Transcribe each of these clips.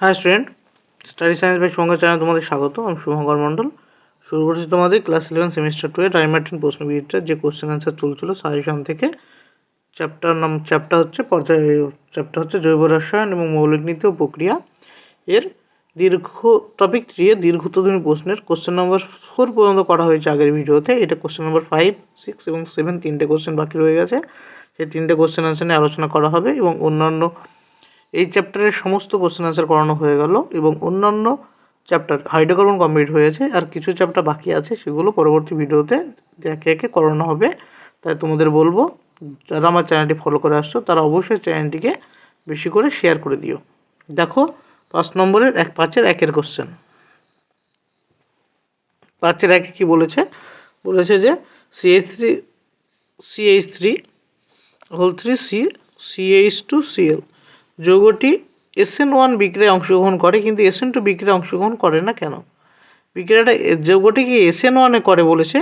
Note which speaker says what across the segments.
Speaker 1: হ্যাঁ student study science by সঙ্গে channel তোমাদের স্বাগত। আমি শুভঙ্কর মণ্ডল। শুরু করছি তোমাদের ক্লাস ইলেভেন সেমিস্টার টু এর প্রশ্ন বিড়িটার যে কোশ্চেন অ্যান্সার চলছিল সাজেশন থেকে। চ্যাপ্টার নাম চ্যাপ্টার হচ্ছে পর্যায় চ্যাপ্টার হচ্ছে জৈব রসায়ন এবং মৌলিক নীতি ও প্রক্রিয়া। এর দীর্ঘ টপিক থ্রি এর দীর্ঘতম প্রশ্নের কোশ্চেন নম্বর ফোর পর্যন্ত করা হয়েছে আগের ভিডিওতে। এটা কোশ্চেন নম্বর ফাইভ সিক্স এবং সেভেন তিনটে কোশ্চেন বাকি রয়ে গেছে। সেই তিনটে কোশ্চেন অ্যান্সার নিয়ে আলোচনা করা হবে এবং অন্যান্য এই চ্যাপ্টারের সমস্ত কোশ্চেন আনসার করানো হয়ে গেল এবং অন্যান্য চ্যাপ্টার হাইড্রোকার্বন কমপ্লিট হয়েছে আর কিছু চ্যাপ্টার বাকি আছে সেগুলো পরবর্তী ভিডিওতে একে একে করানো হবে। তাই তোমাদের বলব, যারা আমার চ্যানেলটি ফলো করে আসছো, তারা অবশ্যই চ্যানেলটিকে বেশি করে শেয়ার করে দিও। দেখো, পাঁচ নম্বরের এক পাঁচের একের কোশ্চেন পাঁচের একে কী বলেছে? বলেছে যে CH three CH three whole three C CH two CL যৌগটি SN one বিক্রিয়ায় অংশগ্রহণ করে, কিন্তু এসএন টু বিক্রিয়ায় অংশগ্রহণ করে না কেন? বিক্রিয়াটা, যৌগটি কি এসএন ওয়ানে করে বলেছে?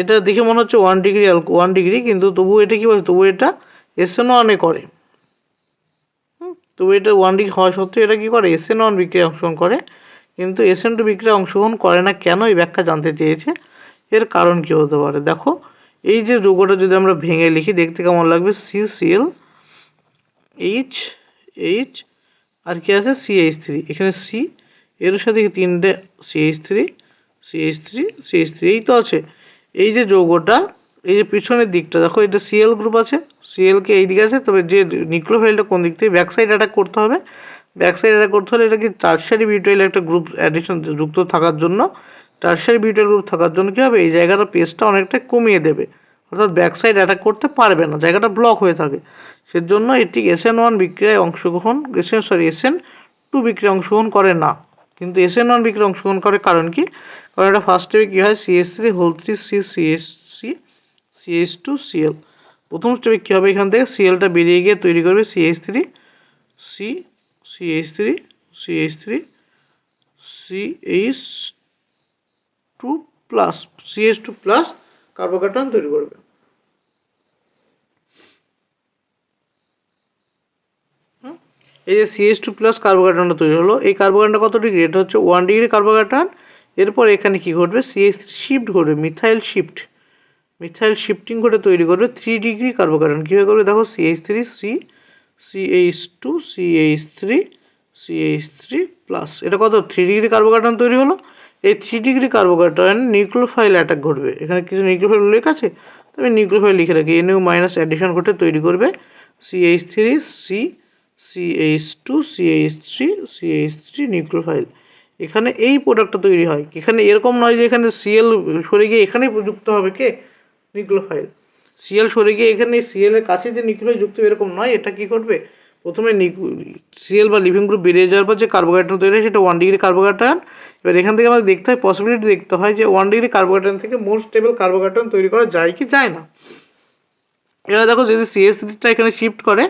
Speaker 1: এটা দেখে মনে হচ্ছে ওয়ান ডিগ্রি ওয়ান ডিগ্রি কিন্তু তবু এটা কী বলছে তবু এটা এসএন ওয়ানে করে। তবু এটা ওয়ান ডিগ্রি হওয়া সত্ত্বেও এটা কী করে? এসএন ওয়ান বিক্রিয়ায় অংশগ্রহণ করে, কিন্তু এসএন টু বিক্রিয়ায় অংশগ্রহণ করে না কেন? এই ব্যাখ্যা জানতে চেয়েছে। এর কারণ কী হতে পারে? দেখো, এই যে যৌগটা যদি আমরা ভেঙে লিখি, দেখতে কেমন লাগবে? সি সিএল এইচ এইচ আর কি আছে? সিএইচ থ্রি এখানে সি এর সাথে তিনটে CH three CH three CH three এই তো আছে। এই যে যৌগটা, এই যে পিছনের দিকটা, দেখো এটা সিএল গ্রুপ আছে। সিএলকে এই দিকে আছে, তবে যে নিক্লোফাইলটা কোন দিক থেকে ব্যাক সাইড অ্যাটাক করতে হবে ব্যাক সাইড অ্যাটাক করতে হলে এটা কি টার্সারি বিউটাইল একটা গ্রুপ অ্যাডিশন যুক্ত থাকার জন্য টার্সারি বিউটাইল গ্রুপ থাকার জন্য কী হবে? এই জায়গাটা পেসটা অনেকটা কমিয়ে দেবে। অর্থাৎ ব্যাক সাইড অ্যাটাক করতে পারবে না, জায়গাটা ব্লক হয়ে থাকে। সেজন্য এটি এসএন ওয়ান বিক্রিয়ায় অংশগ্রহণ এসএন সরি এসএন টু বিক্রিয়ায় অংশগ্রহণ করে না। কিন্তু এসএন ওয়ান বিক্রিয়ায় অংশগ্রহণ করে কারণ কি? কারণ এটা ফার্স্ট স্টেপে কী হয়? CS three whole three C CS C CS two CL প্রথম স্টেপে কী হবে এখান থেকে? সিএলটা বেরিয়ে গিয়ে তৈরি করবে CS three C CH three CH three CH two plus CS two plus carbocation তৈরি করবে। এই যে সিএস টু প্লাস কার্বোকার্টনটা তৈরি হলো, এই কার্বোকার্টনটা কত ডিগ্রি এটা হচ্ছে ওয়ান ডিগ্রি কার্বোকার্টন এরপর এখানে কি ঘটবে? সিএস শিফট ঘটবে মিথাইল শিফট মিথাইল শিফটিং করে তৈরি করবে থ্রি ডিগ্রি কার্বোকার্টন কীভাবে করবে? দেখো CH three C CH two CH three CH three plus এটা কত? থ্রি ডিগ্রি কার্বোকার্টন তৈরি হলো। এই three degree carbocation nucleophile attack ঘটবে। এখানে কিছু নিউক্লোফাইল উল্লেখ আছে? তবে নিউক্লোফাইল লিখে রাখি। এনইউ মাইনাস অ্যাডিশন ঘটে তৈরি করবে CH three C CH two CH three CH three nucleophile এখানে এই প্রোডাক্টটা তৈরি হয়। এখানে এরকম নয় যে এখানে সিএল সরে গিয়ে এখানেই যুক্ত হবে কে? নিউক্লোফাইল সিএল সরে গিয়ে এখানে সিএলের কাছে যে নিউক্লিয়াস যুক্ত এরকম নয়, এটা কী করবে? প্রথমে সিএল বা লিভিং গ্রুপ বেরিয়ে যাওয়ার পর যে কার্বোহাইড্রেট তৈরি হয়, সেটা ওয়ান ডিগ্রি কার্বোহাইড্রেট এবার এখান থেকে আমাদের দেখতে হয় পসিবিলিটি দেখতে হয় যে ওয়ান ডিগ্রি কার্বোহাইড্রেট থেকে মোর স্টেবল কার্বোহাইড্রেট তৈরি করা যায় কি যায় না। এবার দেখো যদি সিএস থ্রিটা এখানে শিফট করে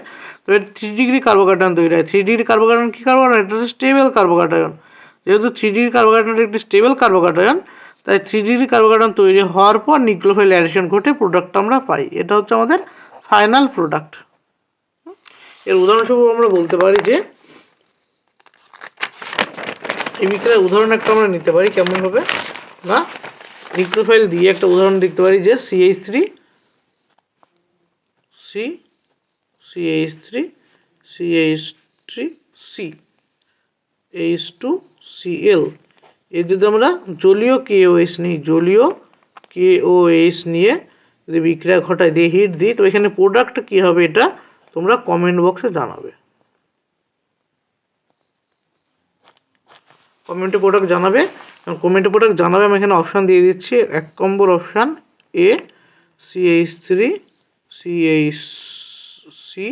Speaker 1: তবে থ্রি ডিগ্রি কার্বোকার্টন তৈরি হয়। থ্রি ডিগ্রি কার্বোকার্টন কী কার্বোকার্টন এটা হচ্ছে স্টেবল কার্বোকার্টন যেহেতু থ্রি ডিগ্রি কার্বোকার্টন একটি স্টেবল কার্বোকার্টন তাই থ্রি ডিগ্রি কার্বোকার্টন তৈরি হওয়ার পর নিক্লোফাইল অ্যাডিশন ঘটে প্রোডাক্টটা আমরা পাই। এটা হচ্ছে আমাদের ফাইনাল প্রোডাক্টের উদাহরণস্বরূপ আমরা বলতে পারি যে, এই বিক্রয়ের উদাহরণ একটা আমরা নিতে পারি কেমনভাবে? না? নিক্লোফাইল দিয়ে একটা উদাহরণ দেখতে পারি যে CH three C CH three CH three C H two CL এর যদি আমরা জলীয় কেওএস নিই, জলীয় কেওএস নিয়ে যদি বিক্রিয়া ঘটায়, দিয়ে হিট দিই, তো এখানে প্রোডাক্ট কী হবে এটা তোমরা কমেন্ট বক্সে জানাবে। কমেন্টে প্রোডাক্ট জানাবে। কমেন্টে প্রোডাক্ট জানাবে, আমি এখানে অপশান দিয়ে দিচ্ছি। এক নম্বর option A CH three CH C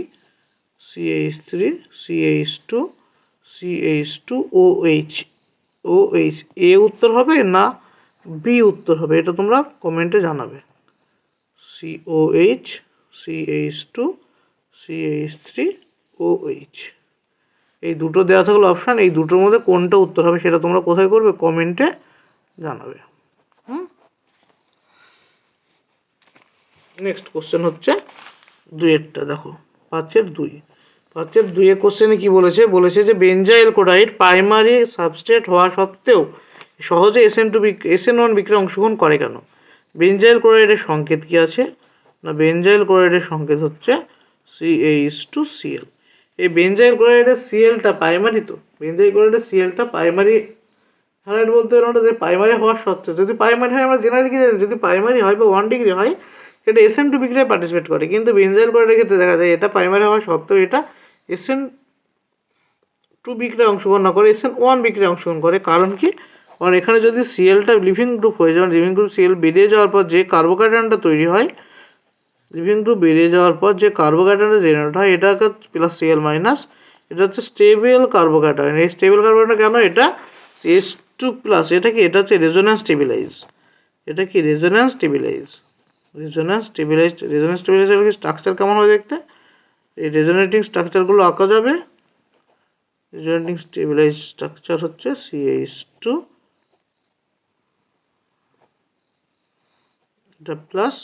Speaker 1: CH three CH two CH two O H O H এ উত্তর হবে না বি উত্তর হবে, এটা তোমরা কমেন্টে জানাবে। O H CH two CH three O H এই দুটো দেওয়া থাকল অপশান এই দুটোর মধ্যে কোনটা উত্তর হবে সেটা তোমরা কোথায় করবে কমেন্টে জানাবে। নেক্সট কোশ্চেন হচ্ছে দুইয়েরটা, দেখো। পাঁচের দুই। হচ্ছে দুয়ে কোশ্চেনে কি বলেছে? বলেছে যে বেঞ্জাইল ক্লোরাইড প্রাইমারি সাবস্ট্রেট হওয়া সত্ত্বেও সহজে এসএন টু এসএন ওয়ান বিক্রিয়া অংশগ্রহণ করে কেন? বেঞ্জাইল ক্লোরাইডের সংকেত কি আছে? না বেঞ্জাইল ক্লোরাইডের সংকেত হচ্ছে সিএইচ টু সিএল এই বেঞ্জাইল ক্লোরাইডের সিএলটা প্রাইমারি তো? বেঞ্জাইল ক্লোরাইডের সিএলটা প্রাইমারি হ্যালাইড বলতে পারেন ওটা যে প্রাইমারি হওয়ার সত্ত্বেও। যদি প্রাইমারি হয়, আমরা জেনারেলি কি জানি? যদি প্রাইমারি হয় বা ওয়ান ডিগ্রি হয় সেটা এসএন টু বিক্রিয়ায় পার্টিসিপেট করে। কিন্তু বেঞ্জাইল ক্লোরাইডের ক্ষেত্রে দেখা যায় এটা প্রাইমারি হওয়া সত্ত্বেও এটা এস এন টু বিক্রিয়ায় অংশগ্রহণ না করে এস এন ওয়ান বিক্রিয়ায় অংশগ্রহণ করে। কারণ কি? কারণ এখানে যদি সিএলটা লিভিং গ্রুপ হয়ে যায় লিভিং গ্রুপ সিএল বেরিয়ে যাওয়ার পর যে কার্বোকার্বনটা তৈরি হয় লিভিং গ্রুপ বেরিয়ে যাওয়ার পর যে কার্বোকার্বনটা জেনারেট হয়, এটা প্লাস সিএল মাইনাস এটা হচ্ছে স্টেবল কার্বোকার্বন এই স্টেবল কার্বোকার্বন কেন? এটা এস টু প্লাস এটা কি? এটা হচ্ছে রেজোন্যান্স স্টেবিলাইজ এটা কি? Resonance stabilize resonance stabilize resonance স্টেবিলাইজের structure কেমন হবে দেখতে? এই রেজোনেটিং স্ট্রাকচারগুলো আঁকা যাবে। রেজোনেটিং স্টেবিলাইজ স্ট্রাকচার হচ্ছে সিএইচ টু এটা প্লাস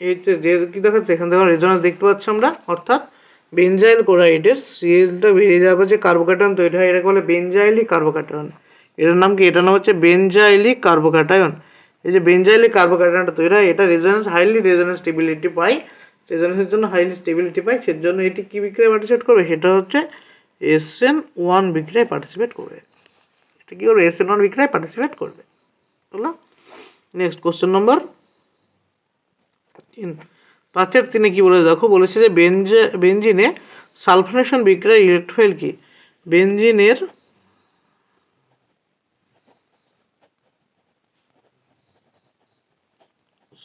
Speaker 1: এই যে কি দেখাচ্ছে এখান থেকে রেজোনেন্স দেখতে পাচ্ছি আমরা, অর্থাৎ বেঞ্জাইল ক্লোরাইডের সিএলটা বেরিয়ে পর যে কার্বোক্যাটায়ন তৈরি হয়, এটাকে বলে বেঞ্জাইলিক কার্বোক্যাটায়ন এটার নাম কি? এটার নাম হচ্ছে বেঞ্জাইলিক কার্বোক্যাটায়ন এই যে বেঞ্জাইলিক কার্বোক্যাটায়নটা তৈরি হয়, এটা রেজোনেন্স হাইলি রেজোনেন্স স্টেবিলিটি পায়। রেজোনেন্সের জন্য হাইলি স্টেবিলিটি পায় সের জন্য এটি কি বিক্রিয়ায় পার্টিসিপেট করবে? সেটা হচ্ছে এসএন ওয়ান বিক্রিয়ায় পার্টিসিপেট করবে। এটা কি করবে? এসএন ওয়ান বিক্রিয়ায় পার্টিসিপেট করবে। বুঝলো নেক্সট কোশ্চেন নম্বর পাঁচের তিনে কি বলেছে? দেখো, বলেছে যে বেঞ্জে বেঞ্জিনে সালফোনেশন বিক্রিয়ার ইলেকট্রোফাইল কি? বেঞ্জিনের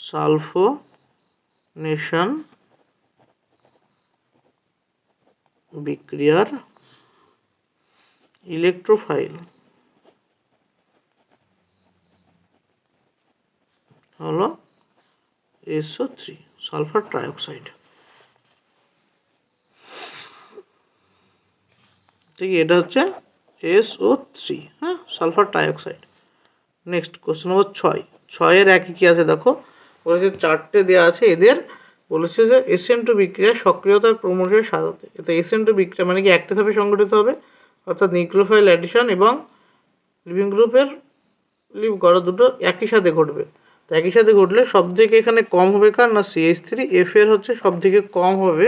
Speaker 1: সালফোনেশন বিক্রিয়ার ইলেকট্রোফাইল হলো এসও থ্রি সালফার ট্রাইঅক্সাইড ঠিক এটা হচ্ছে এসও থ্রি হ্যাঁ sulphur trioxide next question number ছয় ছয়ের একই কী আছে দেখো বলেছে চারটে দেওয়া আছে এদের বলেছে যে এসএন টু বিক্রিয়া সক্রিয়তার ক্রমশের সাজাতে এটা এসএন টু বিক্রিয়া মানে কি একটা ধাপে সংগঠিত হবে অর্থাৎ নিউক্লিওফাইল অ্যাডিশন এবং লিভিং গ্রুপের লিভ করা দুটো একই সাথে ঘটবে একই সাথে ঘটলে সব থেকে এখানে কম হবে কার? না সিএইচ থ্রি এফ এর হচ্ছে সব থেকে কম হবে।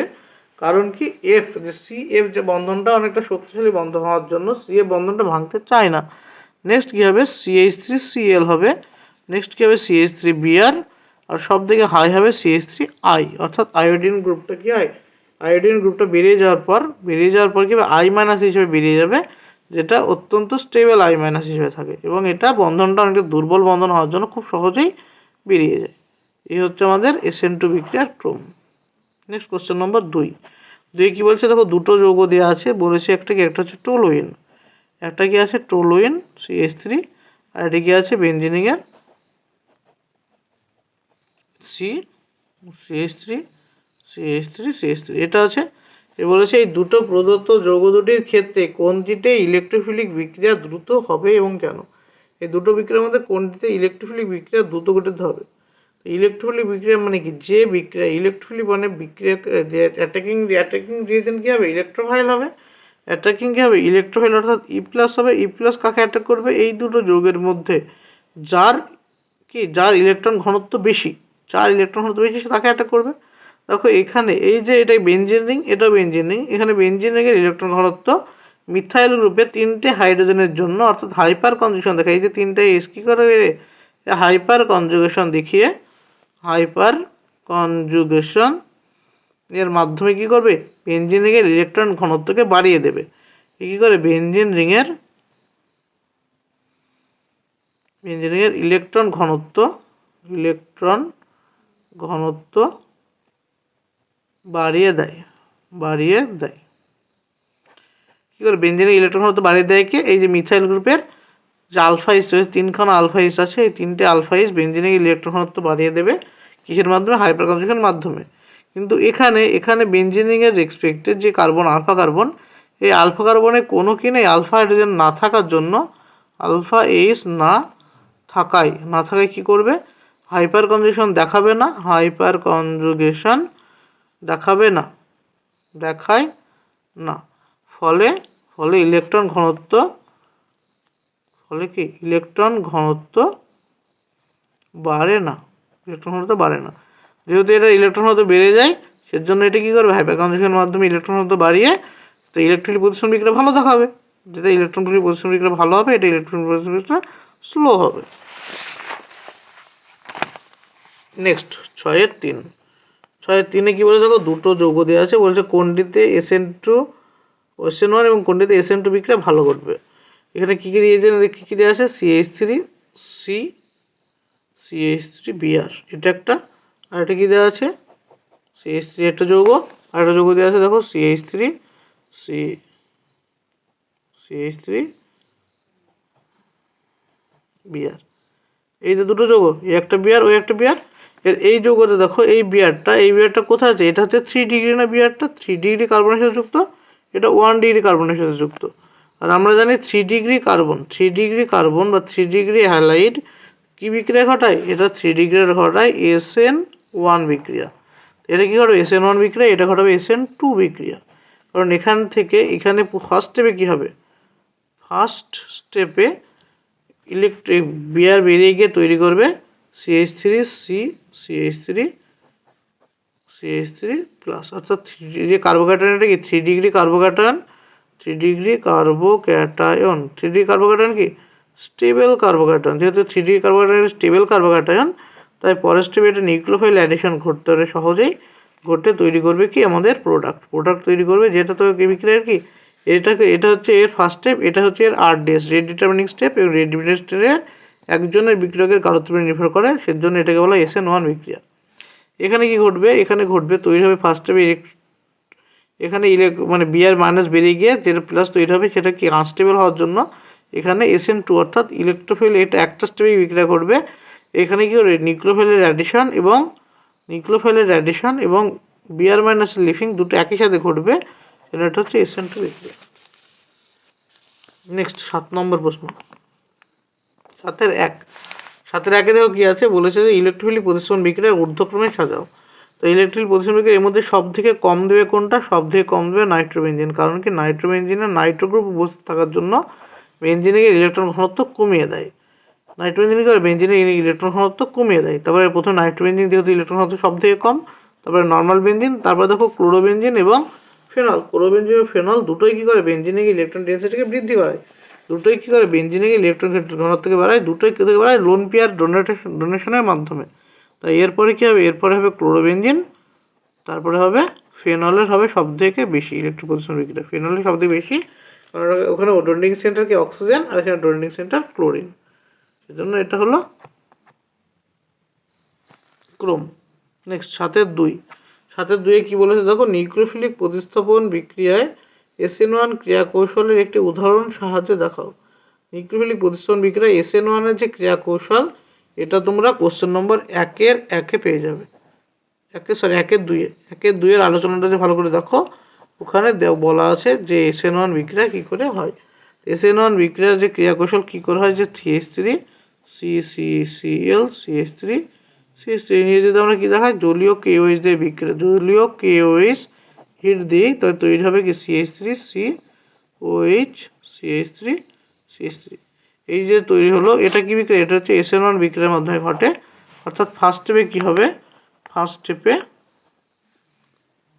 Speaker 1: কারণ কি এফ যে সি এফ যে বন্ধনটা অনেকটা শক্তিশালী বন্ধন হওয়ার জন্য সি এফ বন্ধনটা ভাঙতে চায় না। নেক্সট কী হবে? সিএইচ থ্রি সিএল হবে। নেক্সট কী হবে? সিএইচ থ্রি বিআর আর আর সব থেকে হাই হবে সিএইচ থ্রি আই অর্থাৎ আয়োডিন গ্রুপটা কি হয় আয়োডিন গ্রুপটা বেরিয়ে যাওয়ার পর, বেরিয়ে যাওয়ার পর কি হবে? আই মাইনাস হিসেবে বেরিয়ে যাবে। যেটা অত্যন্ত স্টেবল আই মাইনাস হিসেবে থাকে এবং এটা বন্ধনটা অনেকটা দুর্বল বন্ধন হওয়ার জন্য খুব সহজেই বেরিয়ে যায়। এই হচ্ছে আমাদের এসএন টু বিক্রিয়ার ক্রম। নেক্সট কোশ্চেন নম্বর দুই। দুই কী বলছে? দেখো, দুটো যৌগ দেওয়া আছে, বলেছে একটা কি, একটা হচ্ছে টোলোইন। একটা কি আছে? টোলোইন সিএস থ্রি আর এটা কি আছে? বেঞ্জিনিংয়ের C CS three C CS three C CS three এটা আছে বলেছে এই দুটো প্রদত্ত যৌগ দুটির ক্ষেত্রে কোনটিতে ইলেকট্রোফিলিক বিক্রিয়া দ্রুত হবে এবং কেন? এই দুটো বিক্রিয়ার মধ্যে কোনটিতে ইলেকট্রোফিলিক বিক্রিয়া দ্রুত ঘটিতে হবে? ইলেকট্রোফিলিক বিক্রিয়া মানে কি? যে বিক্রিয়া ইলেকট্রোফিলিক মানে বিক্রিয়া অ্যাটাকিং অ্যাটাকিং রিয়েজেন্ট কী হবে? ইলেকট্রোফাইল হবে। অ্যাটাকিং কী হবে? ইলেকট্রোফাইল অর্থাৎ ই প্লাস হবে। ই প্লাস কাকে অ্যাটাক করবে? এই দুটো যৌগের মধ্যে যার কি? যার ইলেকট্রন ঘনত্ব বেশি, যার ইলেকট্রন ঘনত্ব বেশি সে তাকে অ্যাটাক করবে। দেখো এখানে এই যে এটা বেঞ্জিন এটাও বেঞ্জিন এখানে বেঞ্জিন ইলেকট্রন ঘনত্ব মিথাইল গ্রুপে তিনটে হাইড্রোজেনের জন্য, অর্থাৎ হাইপার কনজুগেশন দেখা এই যে তিনটে এস কী করে হাইপার কনজুগেশন দেখিয়ে হাইপার কনজুগেশন এর মাধ্যমে কী করবে? বেঞ্জিন রিংয়ের ইলেকট্রন ঘনত্বকে বাড়িয়ে দেবে। কী করে? বেঞ্জিন রিংয়ের বেঞ্জিন ইলেকট্রন ঘনত্ব ইলেকট্রন ঘনত্ব বাড়িয়ে দেয় বাড়িয়ে দেয়। কী করে? বেঞ্জিনের ইলেকট্রন ঘনত্ব বাড়িয়ে দেয় কি? এই যে মিথাইল গ্রুপের যে আলফাইস রয়েছে তিনখানা আলফাইস আছে, এই তিনটে আলফাইস বেঞ্জিনের ইলেকট্রন ঘনত্ব বাড়িয়ে দেবে কিসের মাধ্যমে? হাইপার কনজুগেশনের মাধ্যমে। কিন্তু এখানে এখানে বেঞ্জিনিংয়ের রেসপেক্টে যে কার্বন আলফা কার্বন এই আলফা কার্বনে কোনো কি নেই? আলফা হাইড্রোজেন না থাকার জন্য আলফা এইস না থাকায় না থাকায় কি করবে? হাইপার কনজুগেশন দেখাবে না। হাইপার কনজুগেশন দেখাবে না। দেখায় না। ফলে ফলে ইলেকট্রন ঘনত্ব, ফলে কি? ইলেকট্রন ঘনত্ব বাড়ে না। ইলেকট্রন ঘনত্ব বাড়ে না। যেহেতু এটা ইলেকট্রন ঘনত্ব বেড়ে যায়, সেজন্য এটা কী করবে? হাইপার কনজুগেশনের মাধ্যমে ইলেকট্রন ঘনত্ব বাড়িয়ে তো ইলেকট্রিক পজিশন বিক্রিয়া ভালো দেখাবে। যেটা ইলেকট্রন পজিশন বিক্রিয়া ভালো হবে, এটা ইলেকট্রন পজিশন বিক্রিয়া স্লো হবে। নেক্সট ছয়ের তিন। ছয়ের তিনে কী বলে দেখো? দুটো যৌগ দেওয়া আছে, বলছে কোনটিতে এসএন টু এসএন ওয়ান এবং কোনটিতে এসএন টু বিক্রিয়া ভালো ঘটবে। এখানে কী কী দিয়েছে? কী কী দেওয়া আছে? CH three C CH three BR এটা একটা, আর এটা কী দেওয়া আছে? সিএইচ থ্রি একটা যৌগ, আর একটা যৌগ দেওয়া আছে, দেখো CH three C CH three BR এই যে দুটো যৌগ, এই একটা বিয়ার ওই একটা বিয়ার এর এই যৌগটা দেখো, এই বিয়ারটা এই বিয়ারটা কোথায় আছে? এটা হচ্ছে থ্রি ডিগ্রি না বিয়ারটা? থ্রি ডিগ্রি কার্বনের সাথে যুক্ত? এটা ওয়ান ডিগ্রি কার্বনের সাথে যুক্ত। আর আমরা জানি three degree carbon three degree carbon বা থ্রি ডিগ্রি হ্যালাইড কী বিক্রিয়া ঘটায়? এটা থ্রি ডিগ্রির ঘটায় এস এন ওয়ান বিক্রিয়া। এটা কী ঘটবে? এস এন ওয়ান বিক্রিয়া, এটা ঘটাবে এস এন টু বিক্রিয়া। কারণ এখান থেকে, এখানে ফার্স্ট স্টেপে কী হবে? ফার্স্ট স্টেপে ইলেকট্রিক বিয়ার বেরিয়ে গিয়ে তৈরি করবে CH three C CH three CH three plus অর্থাৎ থ্রি যে কার্বোক্যাটায়ন কি? Three degree carbocation three degree carbocation three degree carbocation কি? স্টেবল কার্বোক্যাটায়ন যেহেতু three degree carbocation stable carbocation তাই পরের স্টেপে এটা নিউক্লিওফাইল অ্যাডিশন ঘটতে পারে সহজেই ঘটে তৈরি করবে কি? আমাদের প্রোডাক্ট প্রোডাক্ট তৈরি করবে যেটা তো বিক্রিয়ার কি? এটাকে, এটা হচ্ছে এর ফার্স্ট স্টেপ এটা হচ্ছে এর আর ডেস রেড ডিটারমিনিং স্টেপ এবং রেড ডিটারমিনিং স্টেপের একজনের বিক্রিয়কের কারত্ব নির্ভর করে, সেজন্য এটাকে বলা এস এন ওয়ান বিক্রিয়া। এখানে কি ঘটবে? এখানে ঘটবে তৈরি হবে ফার্স্ট স্টেপে এখানে ইলেক মানে বিআর মাইনাস বেরিয়ে গিয়ে যেটা প্লাস তৈরি হবে সেটা কি আনস্টেবল হওয়ার জন্য? এখানে এস এন টু অর্থাৎ ইলেকট্রোফিল এটা একটা স্টেপেই বিক্রিয়া করবে এখানে কি হবে নিউক্লিওফাইলের অ্যাডিশন এবং নিউক্লিওফাইলের অ্যাডিশন এবং বিআর মাইনাস লিফিং দুটো একই সাথে ঘটবে। এটা হচ্ছে এস এন টু বিক্রিয়া। নেক্সট সাত নম্বর প্রশ্ন। সাতের এক। সাতের একে দেখো কী আছে? বলেছে যে ইলেকট্রিফিলি প্রতিস্থাপন বিক্রিয়া ঊর্ধ্বক্রমে সাজাও। তো ইলেকট্রিক প্রতিস্থাপন বিক্রিয়া এর মধ্যে সব থেকে কম দেবে কোনটা? সব থেকে কম দেবে নাইট্রোবেঞ্জিন কারণ কি? নাইট্রোবেঞ্জিনে নাইট্রো গ্রুপ উপস্থিত থাকার জন্য বেঞ্জিনের ইলেকট্রন ঘনত্ব কমিয়ে দেয়। নাইট্রোবেঞ্জিন করে? বেঞ্জিনের ইলেকট্রন ঘনত্ব কমিয়ে দেয়। তারপরে প্রথমে নাইট্রোবেঞ্জিন যেহেতু ইলেকট্রন ঘনত্ব সব থেকে কম, তারপরে নর্মাল বেঞ্জিন তারপরে দেখো ক্লোরোবেঞ্জিন এবং ফেনল ক্লোরোবেঞ্জিন এবং ফেনল দুটোই কী করে? বেঞ্জিনের ইলেকট্রন ডেন্সিটিকে বৃদ্ধি করে দুটোই কী করে? বেঞ্জিনে গিয়ে ইলেকট্রন ঘনত্বকে বাড়ায়? দুটোই কী থেকে বাড়ায়? লোন পেয়ার ডোনেটেশন ডোনেশনের মাধ্যমে। তাই এরপরে কী হবে? এরপরে হবে ক্লোরোবেঞ্জিন তারপরে হবে ফেনলের হবে সব থেকে বেশি ইলেকট্রিক প্রদূষণ বিক্রিয়া। ফেনলের সব থেকে বেশি, কারণ ওখানে ডোনেটিং সেন্টার কি অক্সিজেন আর এখানে ডোনেটিং সেন্টার ক্লোরিন সেজন্য এটা হলো ক্রোম। নেক্সট সাতের দুই। সাতের দুইয়ে কী বলেছে? দেখো নিউক্লিওফিলিক প্রতিস্থাপন বিক্রিয়ায় এসএন ওয়ান ক্রিয়া কৌশলের একটি উদাহরণ সাহায্যে দেখাও। নিউক্লিওফিলিক প্রতিস্থাপন বিক্রিয়া এসএন ওয়ানের যে ক্রিয়া কৌশল এটা তোমরা কোশ্চেন নম্বর একের একে পেয়ে যাবে। একে সরি একের দুইয়ে একের দুইয়ের আলোচনাটা যে ভালো করে দেখো, ওখানে বলা আছে যে এসএন ওয়ান বিক্রিয়া কী করে হয়। এসএন ওয়ান বিক্রিয়ার যে ক্রিয়া কৌশল কী করে হয়, যে three S three C C C L C S three C S three নিয়ে যদি আমরা কী দেখাই, জলীয় কেওএইচ দিয়ে বিক্রিয়া, জলীয় কেওএইচ হিট দিই তবে তৈরি হবে কি? CH three C O H CH three CH three এই যে তৈরি হলো, এটা কি বিক্রিয়া? এটা হচ্ছে এস এন ওয়ান বিক্রিয়ার মাধ্যমে ঘটে। অর্থাৎ ফার্স্ট স্টেপে কী হবে? ফার্স্ট স্টেপে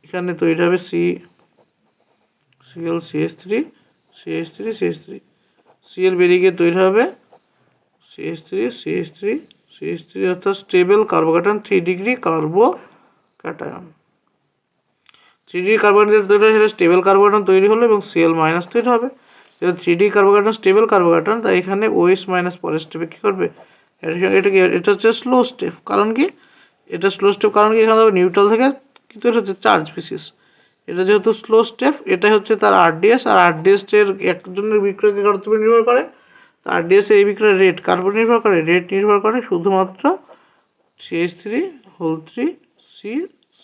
Speaker 1: এখানে তৈরি হবে C CL CS three CS three CS three CL বেরিয়ে গিয়ে তৈরি হবে CS three CS three CS three অর্থাৎ stable carbocation three degree carbocation three D carbohydrate তৈরি হয় সেটা স্টেবল কার্বোহাইড্রেট তৈরি হলো এবং সিএল মাইনাস তৈরি হবে। যেহেতু three D carbohydrate stable carbohydrate তাই এখানে ওএস মাইনাস পরের স্টেপে কী করবে? এটা কি, এটা হচ্ছে স্লো স্টেপ কারণ কি? এটা স্লো স্টেপ কারণ কি? এখানে নিউট্রাল থেকে কি তৈরি হচ্ছে চার্জ পিসিস এটা যেহেতু স্লো স্টেপ এটা হচ্ছে তার আরডিএস আর আরডিএস এর একজনের বিক্রয়কে কার উপর নির্ভর করে? আরডিএস এই বিক্রয়ের রেট কার উপর নির্ভর করে? রেট নির্ভর করে শুধুমাত্র CH three whole three C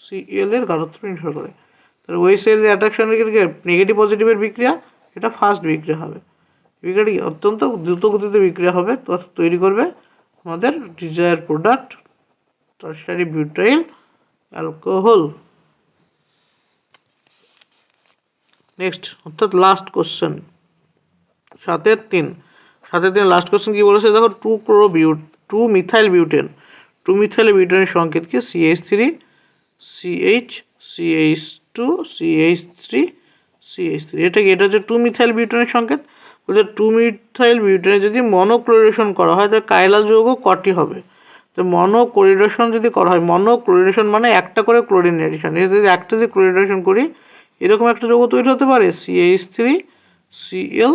Speaker 1: CL এর গাঢ়ত্ব নির্ভর করে। তাহলে ওই সেল অ্যাট্রাকশনের নেগেটিভ পজিটিভের বিক্রিয়া? এটা ফার্স্ট বিক্রিয়া হবে। বিক্রিয়াটি অত্যন্ত দ্রুত গতিতে বিক্রিয়া হবে। তৈরি করবে আমাদের desire product tertiary butyl alcohol next অর্থাৎ লাস্ট কোশ্চেন সাতের তিন। সাতের তিন লাস্ট কোশ্চেন কী বলেছে? দেখো টু ক্রো বিউট two methyl butane two methyl বিউটেনের সংকেত কি? CH three CH CH two CH three CH three এটা কি? এটা হচ্ছে টু মিথাইল বিউটেনের সংকেত। বলছে টু মিথাইল বিউটেনে যদি মনোক্লোরেশন করা হয়, তাহলে কাইলাল যৌগ কটি হবে? তো মনোক্লোরেশন যদি করা হয় মনোক্লোরেশন মানে একটা করে ক্লোরিন এডিশন এটা যদি একটা যদি ক্লোরিনেশন করি, এরকম একটা যৌগ তৈরি হতে পারে CH three CL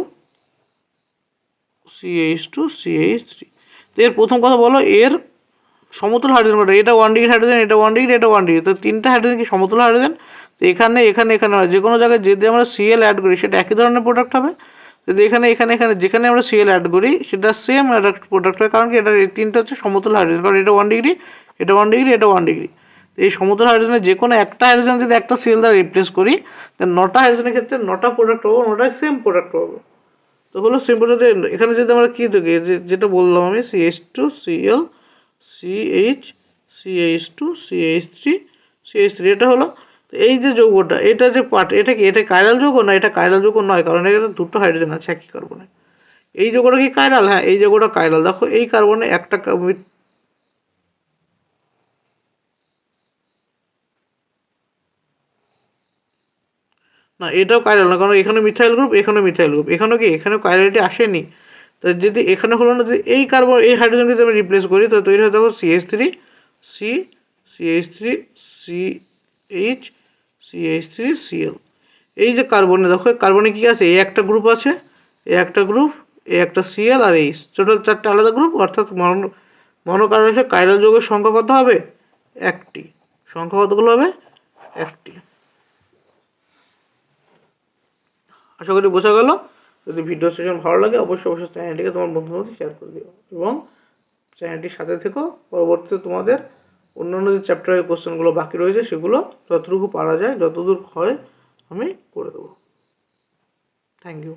Speaker 1: CH two CH three তো এর প্রথম কথা বলো, এর সমতল হাইড্রোজেন কটা এটা ওয়ান ডিগ্রি হাইড্রোজেন এটা ওয়ান ডিগ্রি এটা ওয়ান ডিগ্রি তো তিনটা হাইড্রোজেন কি সমতুল হাইড্রোজেন তো এখানে এখানে এখানে হয়। যে কোনো জায়গায় যদি আমরা সিএল অ্যাড করি, সেটা একই ধরনের প্রোডাক্ট হবে। যদি এখানে এখানে এখানে, যেখানে আমরা সিএল অ্যাড করি, সেটা সেম প্রোডাক্ট হয় কারণ কি এটা, এই তিনটা হচ্ছে সমতুল হাইড্রোজেন কারণ এটা ওয়ান ডিগ্রি এটা ওয়ান ডিগ্রি এটা ওয়ান ডিগ্রি এই সমতল হাইড্রোজেনের যে কোনো একটা হাইড্রোজেন যদি একটা সিএল দ্বারা রিপ্লেস করি তাহলে নটা হাইড্রোজেনের ক্ষেত্রে নটা প্রোডাক্ট পাবো, নটায় সেম প্রোডাক্ট পাবো। তো হলো সেম প্রোডাক্ট এখানে যদি আমরা কী দেখি যেটা বললাম আমি CH two CL CH CH two CH three CH three এটা হলো এই যে যৌগটা, এটা যে পার্ট, এটা কি, এটা কাইরাল যৌগ না এটা কাইরাল যৌগ নয়? কারণ এখানে দুটো হাইড্রোজেন আছে, একই কার্বনে এই যৌগটা কি কাইরাল হ্যাঁ এই যৌগটা কাইরাল দেখো, এই কার্বনে একটা না, এটাও কাইরাল না, কারণ এখানে মিথাইল গ্রুপ এখানে মিথাইল গ্রুপ এখানে কি এখানে কাইরালিটি আসেনি? তো যদি এখানে হলো না, যদি এই কার্বন এই হাইড্রোজেনকে যদি আমি রিপ্লেস করি তো তৈরি হয় দেখো CH three C CH three C H CH three CL এই যে কার্বনে দেখো কার্বনে কী আছে? এই একটা গ্রুপ আছে এই একটা গ্রুপ এই একটা সিএল আর এইচ টোটাল চারটে আলাদা গ্রুপ অর্থাৎ মন মনোকারণে কাইরাল যৌগের সংখ্যা কত হবে? একটি। সংখ্যা কতগুলো হবে? একটি। আশা করি বোঝা গেল। যদি ভিডিও সেশন ভালো লাগে, অবশ্যই অবশ্যই চ্যানেলটিকে তোমার বন্ধু মধ্যে শেয়ার করে দিও। এবং চ্যানেলটির সাথে থেকো, পরবর্তীতে তোমাদের অন্যান্য যে চ্যাপ্টারের কোশ্চেনগুলো বাকি রয়েছে, সেগুলো যতটুকু পারা যায়, যতদূর হয়, আমি করে দেবো। Thank you